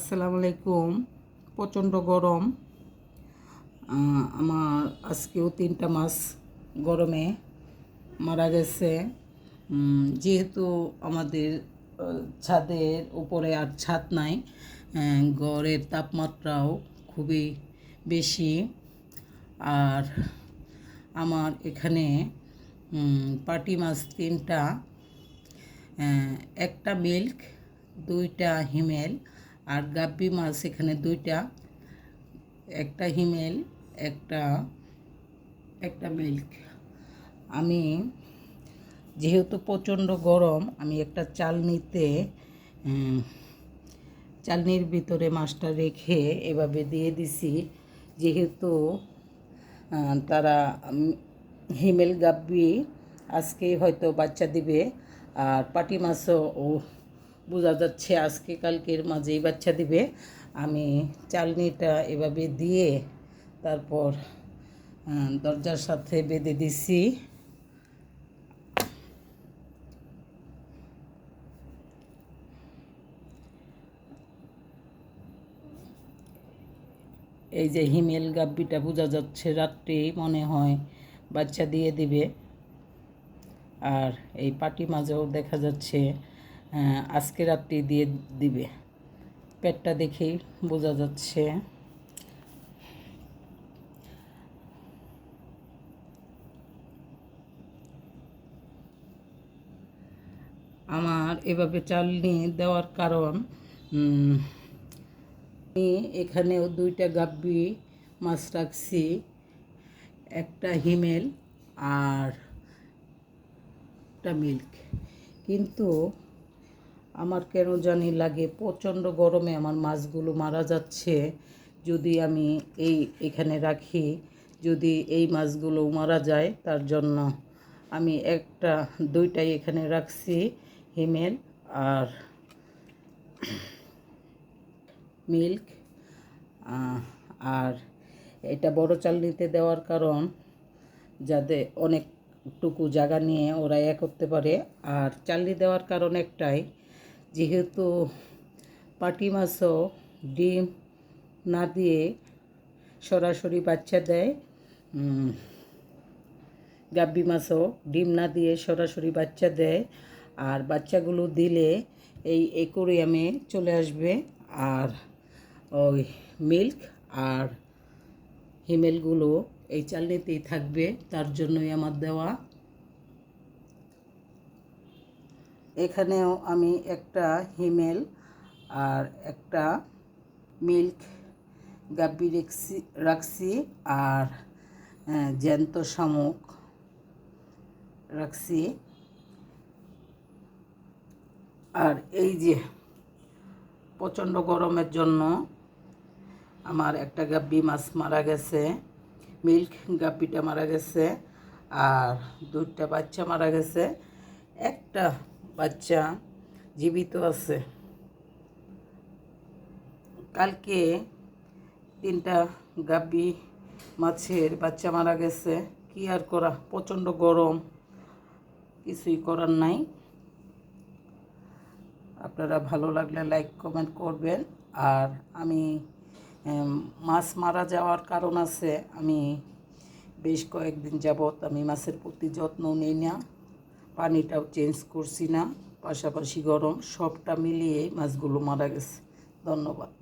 আসসালামু আলাইকুম। প্রচণ্ড গরম। আমার আজকেও তিনটা মাছ গরমে মারা গেছে। যেহেতু আমাদের ছাদের উপরে আর ছাদ নাই গড়ের তাপমাত্রাও খুবই বেশি। আর আমার এখানে পাটি মাছ তিনটা একটা মিল্ক, দুইটা হিমেল আর গাব্বি মাছ এখানে দুইটা, একটা হিমেল, একটা একটা মিল্ক। আমি যেহেতু প্রচণ্ড গরম, আমি একটা চালনিতে চালনির ভিতরে মাছটা রেখে এভাবে দিয়ে দিছি। যেহেতু তারা হিমেল গাব্বি আজকেই হয়তো বাচ্চা দিবে, আর পাটি মাছও বোঝা যাচ্ছে আজকে কালকের মাঝেই বাচ্চা দিবে। আমি চালনিটা এভাবে দিয়ে তারপর দরজার সাথে বেঁধে দিছি। এই যে হিমেল গাব্বিটা বোঝা যাচ্ছে রাত্রেই মনে হয় বাচ্চা দিয়ে দিবে। আর এই পাটি মাঝেও দেখা যাচ্ছে আজকে রাত্রি দিয়ে দিবে। পেটটা দেখেই বোঝা যাচ্ছে। আমার এভাবে চালনি দেওয়ার কারণ আমি এখানেও দুইটা গাব্বি মাছ রাখছি, একটা হিমেল আর একটা মিল্ক। কিন্তু আমার কেন জানি লাগে, প্রচণ্ড গরমে আমার মাছগুলো মারা যাচ্ছে। যদি আমি এই এখানে রাখি, যদি এই মাছগুলো মারা যায়, তার জন্য আমি একটা, দুইটাই এখানে রাখছি, হিমেল আর মিল্ক। আর এটা বড় চালনিতে দেওয়ার কারণ যাতে অনেকটুকু জায়গা নিয়ে ওরা এ করতে পারে। আর চালনি দেওয়ার কারণ একটাই যেহেতু পাটি মাছও ডিম না দিয়ে সরাসরি বাচ্চা দেয় গাব্বি মাছও ডিম না দিয়ে সরাসরি বাচ্চা দেয়, আর বাচ্চাগুলো দিলে এই একুরিয়ামে চলে আসবে, আর ওই মিল্ক আর হিমেলগুলো এই চালনিতেই থাকবে, তার জন্যই আমার দেওয়া এখানেও আমি একটা হিমেল আর একটা মিল্ক গাব্বি রেখছি, রাখছি আর জ্যান্ত শামুক রাখছি। আর এই যে প্রচণ্ড গরমের জন্য আমার একটা গাব্বি মাছ মারা গেছে, মিল্ক গাব্বিটা মারা গেছে আর দুইটা বাচ্চা মারা গেছে। একটা বাচ্চা জীবিত আছে। কালকে তিনটা গাব্বি মাছের বাচ্চা মারা গেছে। কি আর করা? প্রচণ্ড গরম। কিছুই করার নাই। আপনারা ভালো লাগলে লাইক, কমেন্ট করবেন। আর আমি মাছ মারা যাওয়ার কারণ আছে। আমি বেশ কয়েকদিন যাবৎ আমি মাছের প্রতি যত্ন নিই না। পানিটাও চেঞ্জ করছি না পাশাপাশি গরম সবটা মিলিয়ে মাছগুলো মারা গেছে। ধন্যবাদ।